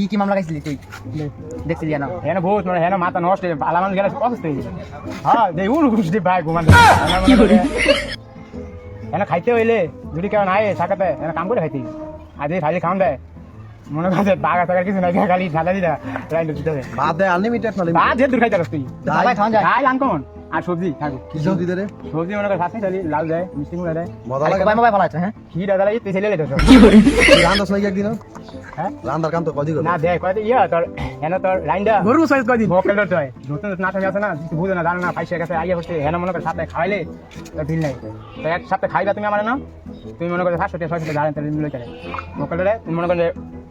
কি কি মামলা খাইছিলি তুই? দেখছিলি না হেন বহুত মানে হেন মাথা নষ্ট আলা মানুষ গেলে অসুস্থ হয়ে যায় হ্যাঁ উন ঘুষ দি। ভাই ঘুমান কি করে হেন খাইতে হইলে যদি কেউ নাই সাকাতে হেন কাম করে খাইতে। আজ এই খাইলে খাওয়ান দেয় মনে করছে বাগা টাকার কিছু নাই খালি ঢালা দিদা রাইন দিতে হবে ভাত দেয় আনলিমিটেড যে দূর খাইতে পারস তুই সবাই খাওয়ান যায়। খাই আনকমন। আর সবজি থাকো কি সবজি সবজি মনে কর চালি লাউ দেয় মিষ্টি মুড়া দেয় মজা লাগে ভাই মোবাইল ভালো আছে হ্যাঁ? ঘি দাদা লাগে তুই ছেলে রান্দাস নাকি একদিন হ্যাঁ? রান্দার কাম তো কদি না দেখ কয় ইয়া তোর হেন তোর লাইনটা গরু সাইজ কয়দিন ভোকাল তো হয় নতুন নতুন নাটক আছে না কিছু বুঝে না জানো না পয়সা গেছে আইয়া করছে হেন মনে করে সাথে খাইলে তো ভিল নাই। তো এক সপ্তাহে খাইবা তুমি আমার না? তুমি মনে করো সাতশো ছয়শো জানেন তাহলে মিলে চলে ভোকাল তুমি মনে করলে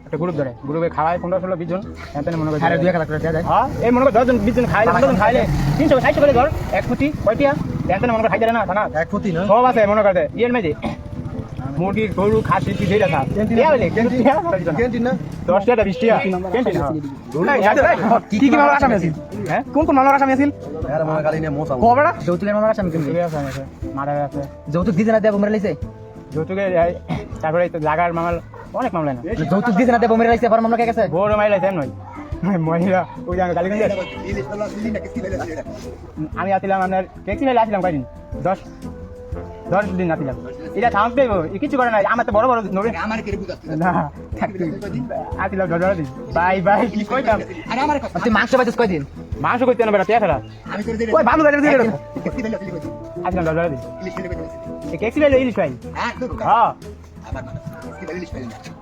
একটা গ্রুপ ধরে। গ্রুপে খাওয়ায় পনেরো ষোলো বিশ জন। এখানে মনে করো আরে দুই এক লাখ টাকা দেয়া যায় হ্যাঁ এই মনে করো দশজন বিশ জন খাইলে পনেরো জন খাইলে তিনশো ষাটশো করে ধর এক ফুটি কয়টিয়া? এখানে মনে করো খাইতে না না এক প্রতি না? সব আছে মনে করতে ইয়ের মেঝে। মুরগি গরু খাসি কি যেটা খা টিয়া বলে টিয়া ক্যান্টিন না? দশ টাকা বিশ টাকা। কি কি মামলা আসামি আছিল? হ্যাঁ? কোন কোন মামলার আসামি আছিল? আরে গালি নিয়ে মোসা কবে না যৌতুকের মামলার আসামি কিন্তু চুরি আছে। যৌতুক দিতে না দেব মেরে লাইছে? যৌতুকে তারপরে জাগার মামাল অনেক মামলা না যৌতুক দিতে না দেব মেরে লাইছে আবার মামলা কে গেছে? বড় মাইল আছে নয় মহিলা ওই আমি আসছিলাম আপনার ট্যাক্সি মেলে আসছিলাম কয়দিন? দশ। দশ দিন আসছিলাম এটা থামতে কিছু করে না আমার তো বড় বড় নবীন না আসছিলাম দশ বারো দিন বাই বাই কি কইতাম? আর তুই মাংস পাইছিস কয়দিন? মাংস করতে না বেটা টিয়া ফেলা ওই বানু গাড়ি দিয়ে গেল আসছিলাম দশ বারো দিন ট্যাক্সি মেলে ইলিশ ভাই হ্যাঁ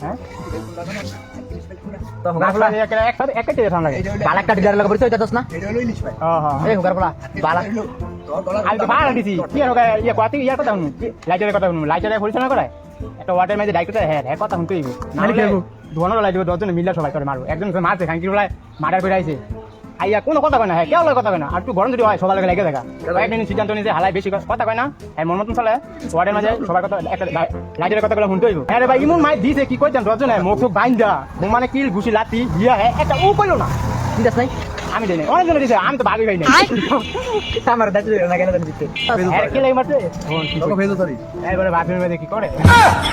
হ্যাঁ? তো হুগার পোলা এক কেটে ঠান্ডা লাগে বালা একটা ডিলার লাগা পরিচয় না? হ্যাঁ হ্যাঁ এই হুগার পোলা বালা আমি তো ভাড়া দিছি। কি আর ইয়ে কথা ইয়ার কথা শুনুন লাইটারের কথা শুনুন লাইটারে পরিচালনা করায় একটা ওয়াটার মেঝে ডাইরেক্টর হ্যাঁ হ্যাঁ কথা শুনতে হইব নাহলে খেলব। ধোয়ানো লাই দিব দশজনে মিল্লা সবাই করে মারবো একজন মারছে খাঙ্কির বেলায় মার্ডার করে আইছে আইয়া কোনো কথা কয় না হ্যাঁ কেউ কথা কয় না? আর একটু গরম যদি হয় সবার লাগে লেগে দেখা কয়েকদিন সিদ্ধান্ত নিয়েছে হালাই বেশি কথা কয় না হ্যাঁ মন মতন চলে ওয়ার্ডের মাঝে সবার কথা একটা লাইটারের কথা গুলো শুনতে হইব হ্যাঁ রে ভাই ইমন মাই দিছে কি কইতাম দশজনে মুখ বাইন্দা মানে কিল ঘুষি লাতি ইয়া হ্যাঁ একটা ও কইলো না। ঠিক আছে আমি দেই অনেক জনে দিছে আমি তো ভাবি ভাই না আমার দাঁড়িয়ে না কেন দিতে হ্যাঁ কে লাগে মারছে তোকে ভেজো সরি এবারে বাথরুমের মধ্যে কি করে?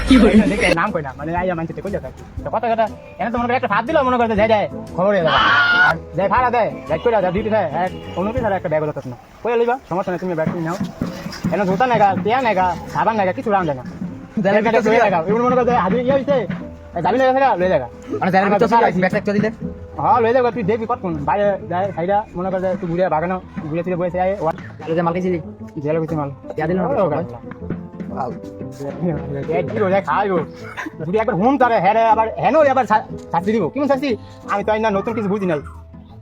কি করে? দেখে নাম কই না মানে আইয়া মানছে কই যাতা তো কথা কথা এনে তো মনে করে একটা হাত দিল মনে করে যাই যায় খবর হয়ে যাবে আর যাই ভাড়া দেয় যাই করে যা ডিউটি দেয়। এক অনুপি ছাড়া একটা ব্যাগ হতো না। কই লইবা সমস্যা নেই তুমি ব্যাগ নাও। এনে জুতা নেগা টিয়া নেগা সাবান নেগা কিছু রাম না জালের ব্যাগটা ভিতর লয়ে লাগা এমন মনে করে হাজি ইয়া হইছে যাবি লাগা ফেরা লয়ে লাগা মানে জালের ভিতর ব্যাগ দিলে। হ্যাঁ লয়ে যাবে তুই দেখবি কতক্ষণ বাইরে যায় সাইডা মনে করে তুই ঘুরে বাগানো ঘুরে ফিরে বসে যায় যে মাল খাইছিলি? জেলে গেছি মাল। ইয়া দিল না যদি একবার হুম তারে হ্যাঁ আবার হ্যাঁ আবার শাস্তি দিব। কেমন শাস্তি আমি তো না নতুন কিছু বুঝি নাই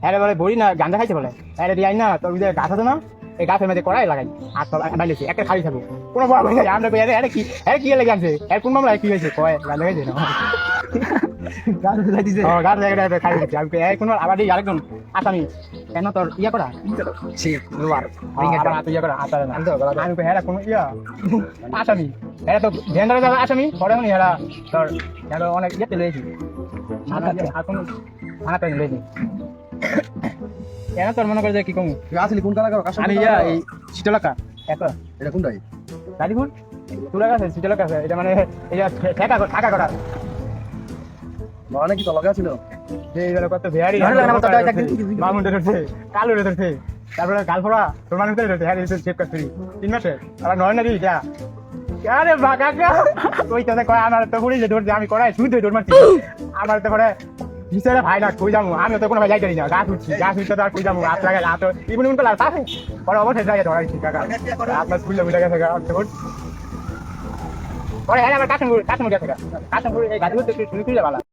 হ্যাঁ বলে বড়ি না গান্দা খাইছে বলে। হ্যাঁ আই না তোর যে গাছ আছে না এই গাছের মধ্যে কড়াই লাগাই। আর তো বাইলেছি একটা খালি থাকব কোনো বড় আমরা কি হ্যাঁ কি লেগে আনছে? হ্যাঁ কোন মামলা কি হয়েছে কয় গান্দা খাইছে না। কোন তোর ইয়া করা? আসামি তো ভেন্ডারে আসামি। পরে অনেক ইয়েতে আর কোন মনে করে যে কি কম? আসলি কোন কালার কাশ আমি ইয়া এই শীতলকা এত এটা কোনটাই? কাছে শীতলকা আছে। এটা মানে এটা ঠেকা ঠাকা করা। মানে কি লাগা ছিল। যে এইগুলো কত ভেয়ারি ধরে লাগা না, তো দেখ, দেখ, দেখ, দেখ। মামুন্ডে ধরছে কালো ধরছে তারপরে গালফোড়া তোর মানুষ ধরছে হ্যাঁ রিসেন্ট চেক করছি তিন মাসে আবার নয় না দিই যা। আরে ওই তো কয় আমার তো ধরছে আমি করাই শুধু দৌড় মারছি। আমার তো পরে হিসেবে ভাই না কই যাব? আমি তো কোনো ভাই যাইতে না গাছ উঠছি গাছ উঠতে আর কই যাব? হাত লাগাই হাত ইমন ইমন করলাম তাতে পরে অবশ্যই যাই কাকা। আপনার স্কুলে বুঝে গেছে পরে হ্যাঁ আমার কাশনপুর কাশনপুর গেছে গা কাশনপুর এই গাছগুলো তো শুনে ভালো।